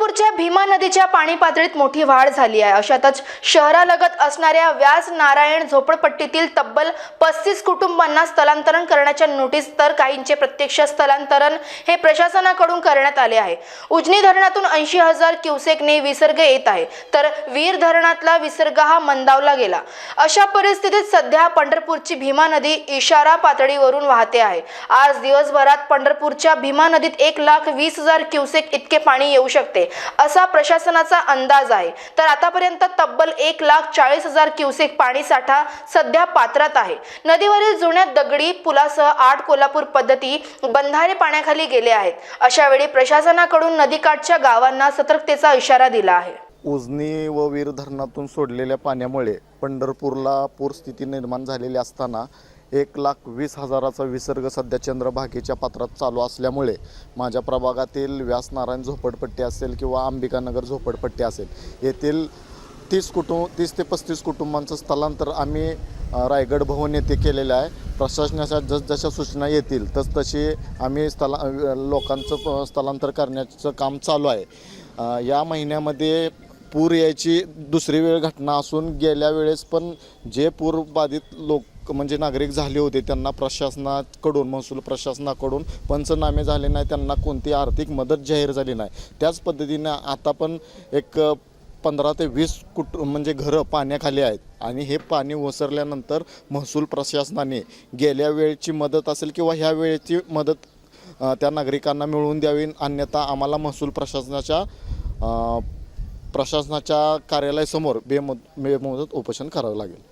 पंढरपूरच्या भीमा नदीच्या पाणी पातळीत मोठी वाढ झाली आहे. अशातच शहरालगत असणाऱ्या व्यास नारायण झोपडपट्टीतील तब्बल पस्तीस कुटुंबांना स्थलांतरण करण्याच्या नोटीस तर काहींचे प्रत्यक्ष स्थलांतरण हे प्रशासनाकडून करण्यात आले आहे. उजनी धरणातून ऐंशी हजार क्युसेकने विसर्ग येत आहे. तर वीर धरणातला विसर्ग हा मंदावला गेला. अशा परिस्थितीत सध्या पंढरपूरची भीमा नदी इशारा पातळीवरून वाहते आहे. आज दिवसभरात पंढरपूरच्या भीमा नदीत एक लाख वीस हजार क्युसेक इतके पाणी येऊ शकते. असा प्रशासनाचा अंदाज आहे. तर आतापर्यंत तब्बल एक लाख चाळीस हजार क्युसेक पाणी साठा सध्या पात्रात आहे. नदीवरील जुन्या दगडी पुलासह आठ कोल्हापूर पद्धती बंधारे पाण्याखाली गेले आहेत. अशा वेळी प्रशासनाकडून नदीकाठच्या गावांना सतर्कतेचा इशारा दिला आहे. उजनी व वीर धरणातून सोडलेल्या पाण्यामुळे पंढरपूरला पूरस्थिती निर्माण झालेली असताना एक लाख वीस हजाराचा विसर्ग सध्या चंद्रभागेच्या पात्रात चालू असल्यामुळे माझ्या प्रभागातील व्यासनारायण झोपडपट्टी असेल किंवा अंबिकानगर झोपडपट्टी असेल येथील तीस कुटुंब तीस ते पस्तीस कुटुंबांचं स्थलांतर आम्ही रायगड भवन येथे केलेलं आहे. प्रशासनाच्या जसजशा सूचना येतील तस तशी आम्ही स्थला लोकांचं प- स्थलांतर करण्याचं काम चालू आहे. या महिन्यामध्ये पूर यायची दुसरी वेळ घटना असून गेल्या वेळेस पण जे पूरबाधित लोक म्हणजे नागरिक झाले होते त्यांना प्रशासनाकडून महसूल प्रशासनाकडून पंचनामे झाले नाही त्यांना कोणती आर्थिक मदत जाहीर झाली नाही. त्याच पद्धतीनं आता पण एक पंधरा ते वीस कुट म्हणजे घरं पाण्याखाली आहेत आणि हे पाणी ओसरल्यानंतर महसूल प्रशासनाने गेल्या वेळची मदत असेल किंवा ह्या वेळेची मदत त्या नागरिकांना मिळवून द्यावी अन्यथा आम्हाला महसूल प्रशासनाच्या प्रशासनाच्या कार्यालयासमोर बेमद बेमुदत उपोषण करावं लागेल.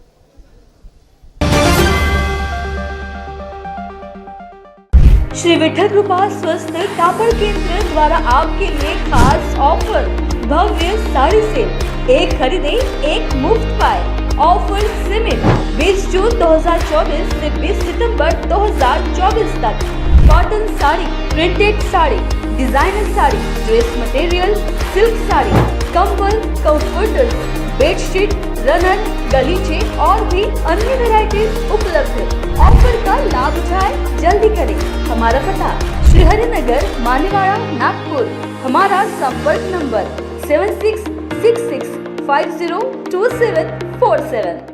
श्री विठल कृपा स्वस्थ कापड़ केंद्र द्वारा आपके लिए खास ऑफ़र। भव्य साड़ी सेल, एक खरीदे, एक मुफ़्त पाए। ऑफ़र सीमित 20 जून 2024 से 20 सितंबर 2024 तक। Cotton sari, printed sari, designer sari, dress material, silk sari, कंबल, कंफर्टर, बेडशीट रनन गलीचे और भी अन्य वैरायटीज उपलब्ध है। ऑफ़र का लाभ उठाए, जल्दी करें। हमारा पता, श्रीहरिनगर, मानीवाड़ा, नागपुर। हमारा संपर्क number seven six six six five zero two seven four seven